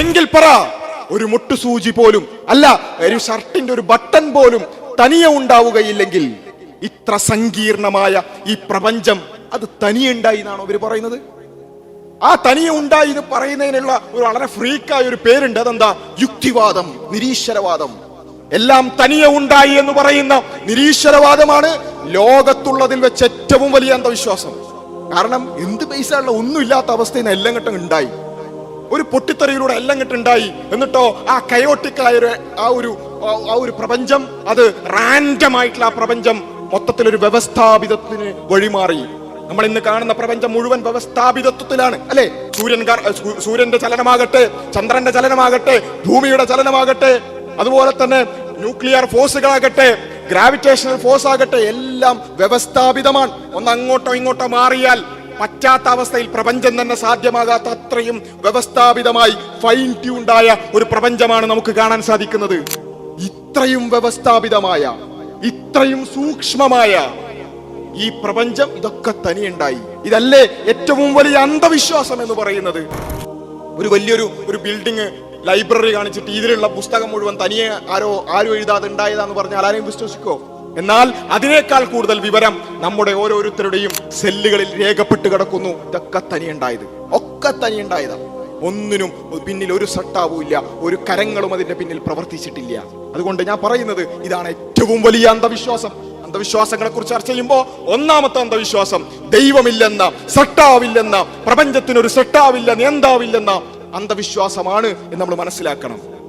എങ്കിൽ പറ ഒരു മുട്ടുസൂചി പോലും അല്ല ഒരു ഷർട്ടിന്റെ ഒരു ബട്ടൺ പോലും തനിയെ ഉണ്ടാവുകയില്ലെങ്കിൽ ഇത്ര സങ്കീർണമായ ഈ പ്രപഞ്ചം അത് തനിയെ ഉണ്ടായി എന്നാണോ ഇവർ പറയുന്നത്? ആ തനിയെ ഉണ്ടായി എന്ന് പറയുന്നതിനുള്ള ഒരു വളരെ ഫ്രീക്കായ ഒരു പേരുണ്ട്. അതെന്താ? യുക്തിവാദം നിരീശ്വരവാദം. എല്ലാം തനിയെ ഉണ്ടായി എന്ന് പറയുന്ന നിരീശ്വരവാദമാണ് ലോകത്തുള്ളതിൽ വെച്ച് ഏറ്റവും വലിയ അന്ധവിശ്വാസം. കാരണം എന്ത് പൈസ ഉള്ള ഒന്നുമില്ലാത്ത അവസ്ഥയിൽ നിന്ന് എല്ലാം കിട്ടും ഉണ്ടായി. ഒരു പൊട്ടിത്തെറിയിലൂടെ എല്ലാം കിട്ടുണ്ടായി എന്നിട്ടോ ആ കയോട്ടിക്കായ ആ ഒരു ആ ഒരു പ്രപഞ്ചം അത് റാൻഡമായിട്ടുള്ള ആ പ്രപഞ്ചം മൊത്തത്തിലൊരു വ്യവസ്ഥാപിതത്തിന് വഴിമാറി. നമ്മൾ ഇന്ന് കാണുന്ന പ്രപഞ്ചം മുഴുവൻ വ്യവസ്ഥാപിതത്വത്തിലാണ് അല്ലെ? സൂര്യൻ സൂര്യന്റെ ചലനമാകട്ടെ ചന്ദ്രന്റെ ചലനമാകട്ടെ ഭൂമിയുടെ ചലനമാകട്ടെ അതുപോലെ തന്നെ ന്യൂക്ലിയർ ഫോഴ്സുകളാകട്ടെ ഗ്രാവിറ്റേഷണൽ ഫോഴ്സ് ആകട്ടെ എല്ലാം വ്യവസ്ഥാപിതമാണ്. ഒന്ന് അങ്ങോട്ടോ ഇങ്ങോട്ടോ മാറിയാൽ പറ്റാത്ത അവസ്ഥയിൽ പ്രപഞ്ചം തന്നെ സാധ്യമാകാത്ത അത്രയും വ്യവസ്ഥാപിതമായി ഫൈൻ ട്യൂണ്ടായ ഒരു പ്രപഞ്ചമാണ് നമുക്ക് കാണാൻ സാധിക്കുന്നത്. ഇത്രയും വ്യവസ്ഥാപിതമായ ഇത്രയും സൂക്ഷ്മമായ ഈ പ്രപഞ്ചം ഇതൊക്കെ തനിയുണ്ടായി. ഇതല്ലേ ഏറ്റവും വലിയ അന്ധവിശ്വാസം എന്ന് പറയുന്നത്. ഒരു വലിയൊരു ഒരു ബിൽഡിങ് ലൈബ്രറി കാണിച്ചിട്ട് ഇതിലുള്ള പുസ്തകം മുഴുവൻ തനിയെ ആരോ ആരും എഴുതാതെ ഉണ്ടായതാന്ന് പറഞ്ഞാൽ ആരെയും വിശ്വസിക്കോ? എന്നാൽ അതിനേക്കാൾ കൂടുതൽ വിവരം നമ്മുടെ ഓരോരുത്തരുടെയും സെല്ലുകളിൽ രേഖപ്പെട്ട് കിടക്കുന്നു. ഇതൊക്കെ തനിയുണ്ടായത്. ഒക്കെ തനിയുണ്ടായതാ. ഒന്നിനും പിന്നിൽ ഒരു സട്ടാവുമില്ല ഒരു കരങ്ങളും അതിന്റെ പിന്നിൽ പ്രവർത്തിച്ചിട്ടില്ല. അതുകൊണ്ട് ഞാൻ പറയുന്നത് ഇതാണ് ഏറ്റവും വലിയ അന്ധവിശ്വാസം. അന്ധവിശ്വാസങ്ങളെ കുറിച്ച് ചർച്ച ചെയ്യുമ്പോൾ ഒന്നാമത്തെ അന്ധവിശ്വാസം ദൈവമില്ലെന്ന സട്ടാവില്ലെന്ന പ്രപഞ്ചത്തിനൊരു സട്ടാവില്ല നേന്താവില്ലെന്ന അന്ധവിശ്വാസമാണ് എന്ന് നമ്മൾ മനസ്സിലാക്കണം.